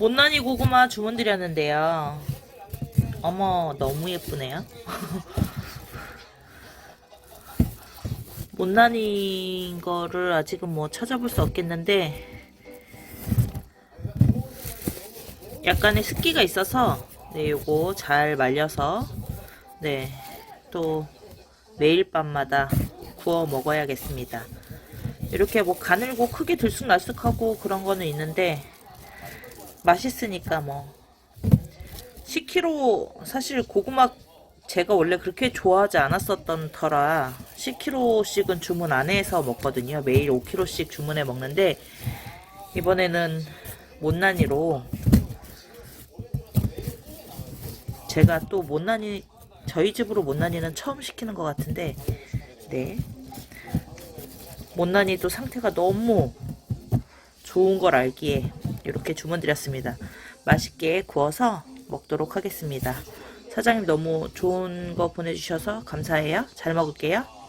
못난이 고구마 주문드렸는데요. 어머, 너무 예쁘네요. 못난이인 거를 아직은 뭐 찾아볼 수 없겠는데, 약간의 습기가 있어서, 네, 요거 잘 말려서, 네, 또 매일 밤마다 구워 먹어야겠습니다. 이렇게 뭐 가늘고 크게 들쑥날쑥하고 그런 거는 있는데 맛있으니까 뭐 10kg 사실 고구마 제가 원래 그렇게 좋아하지 않았었던 터라 10kg씩은 주문 안 해서 먹거든요. 매일 5kg씩 주문해 먹는데 이번에는 못난이로 제가 또 못난이 저희 집으로 못난이는 처음 시키는 것 같은데 네 못난이도 상태가 너무 좋은 걸 알기에 이렇게 주문드렸습니다. 맛있게 구워서 먹도록 하겠습니다. 사장님 너무 좋은 거 보내주셔서 감사해요. 잘 먹을게요.